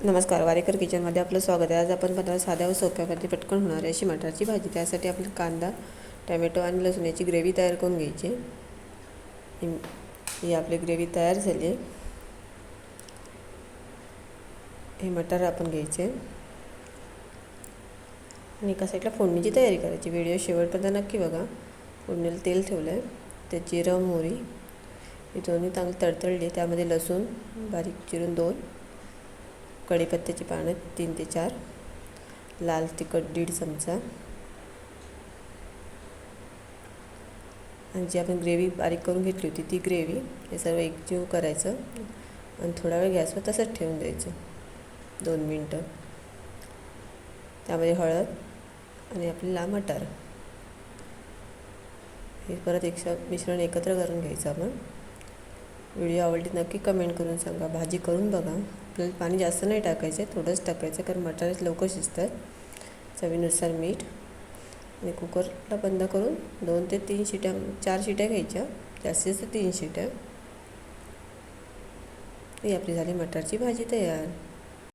नमस्कार वारेकर किचनमध्ये आपलं स्वागत आहे. आज आपण बनवणार साध्या व सोप्यामध्ये पटकन होणारी अशी मटारची भाजी. त्यासाठी आपण कांदा टमॅटो आणि लसूण याची ग्रेव्ही तयार करून घ्यायची. ही- आपली ग्रेव्ही तयार झाली आहे. हे मटार आपण घ्यायचे. आणि एका साईडला फोडणीची तयारी करायची. व्हिडिओ शेवटपर्यंत नक्की बघा. फोडणीला तेल ठेवलं आहे त्यात जिरं मोहरी. ही दोन्ही चांगली तडतडली त्यामध्ये लसूण बारीक चिरून दोन. कढीपत्त्याची पानं तीन ते चार. लाल तिखट दीड चमचा. आणि जी आपण ग्रेव्ही बारीक करून घेतली होती ती ग्रेव्ही हे सर्व एकजीव करायचं. आणि थोडा वेळ गॅसवर तसंच ठेवून द्यायचं. दोन मिनटं. त्यामध्ये हळद आणि आपल्याला मटार. हे परत एकशा मिश्रण एकत्र करून घ्यायचं आपण. व्हिडिओ आवडली नक्की कमेंट करून सांगा. भाजी करून बघा. आपल्याला पाणी जास्त नाही टाकायचं आहे थोडंच टाकायचं कारण मटार लवकर शिजतात. चवीनुसार मीठ आणि कुकरला बंद करून दोन ते तीन शिट्या चार शिट्या घ्यायच्या. जास्तीत जास्त तीन शिट्या. ही आपली झाली मटारची भाजी तयार.